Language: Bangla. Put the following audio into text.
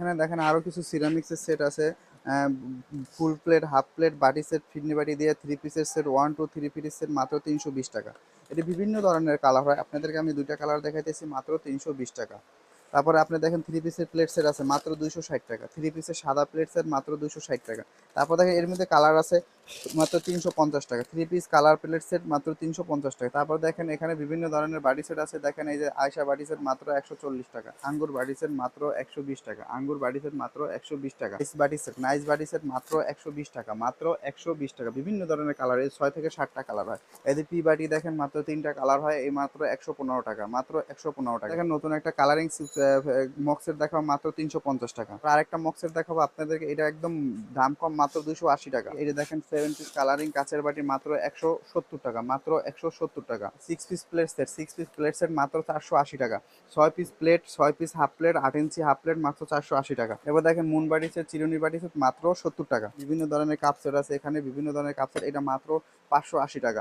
এখানে দেখেন আরও কিছু সিরামিক্সের সেট আছে। ফুল প্লেট হাফ প্লেট বাটি সেট ফিডনি বাটি দিয়ে থ্রি পিসের সেট ওয়ান টু থ্রি পিসের সেট মাত্র তিনশো বিশ টাকা। এটি বিভিন্ন ধরনের কালার হয়। আপনাদেরকে আমি দুইটা কালার দেখাইতেছি, মাত্র তিনশো বিশ টাকা। তারপরে আপনি দেখেন থ্রি পিসের প্লেট সেট আছে, মাত্র দুইশো ষাট টাকা। থ্রি পিসের সাদা প্লেট সেট মাত্র দুইশো ষাট টাকা। তারপর দেখেন এর মধ্যে কালার আছে মাত্র তিনশো পঞ্চাশ টাকা। Three piece colour plate set মাত্র তিনশো পঞ্চাশ টাকা। তারপর দেখেন, এখানে বিভিন্ন ধরনের বাড়ি সেট আছে। দেখেন, এই যে আয়সা বাড়ি সেট মাত্র একশো চল্লিশ টাকা। আঙ্গুর বাড়ি সেট মাত্র একশো বিশ টাকা। আঙ্গুর বাড়ি সেট মাত্র একশো বিশ টাকা। নাইস বাড়ি সেট নাইস বাড়ি সেট মাত্র একশো বিশ টাকা। মাত্র একশো বিশ টাকা। বিভিন্ন ধরনের কালার এই ছয় থেকে ষাটটা কালার হয়। এদের পি বাটি দেখেন, মাত্র তিনটা কালার হয়। এই মাত্র একশো পনেরো টাকা। মাত্র একশো পনেরো টাকা। দেখেন, নতুন একটা কালারিং মক্সের দেখাবো, মাত্র তিনশো পঞ্চাশ টাকা। আর আরেকটা মক্সের দেখাবো আপনাদেরকে। এটা একদম দাম কম, মাত্র দুশো আশি টাকা। এটা দেখেন সেভেন পিস কালারিং কাঁচের বাটি মাত্র একশো সত্তর টাকা, মাত্র একশো সত্তর টাকা। Six piece plate set six piece plate set মাত্র চারশো আশি টাকা। ছয় পিস প্লেট ছয় পিস হাফ প্লেট আট ইঞ্চি হাফ প্লেট মাত্র চারশো আশি টাকা। এবার দেখেন মুন বাটি সেট চিরুনি বাটি সেট মাত্র সত্তর টাকা। বিভিন্ন ধরনের কাপ সেট আছে এখানে, বিভিন্ন ধরনের কাপ সেট এটা মাত্র পাঁচশো আশি টাকা।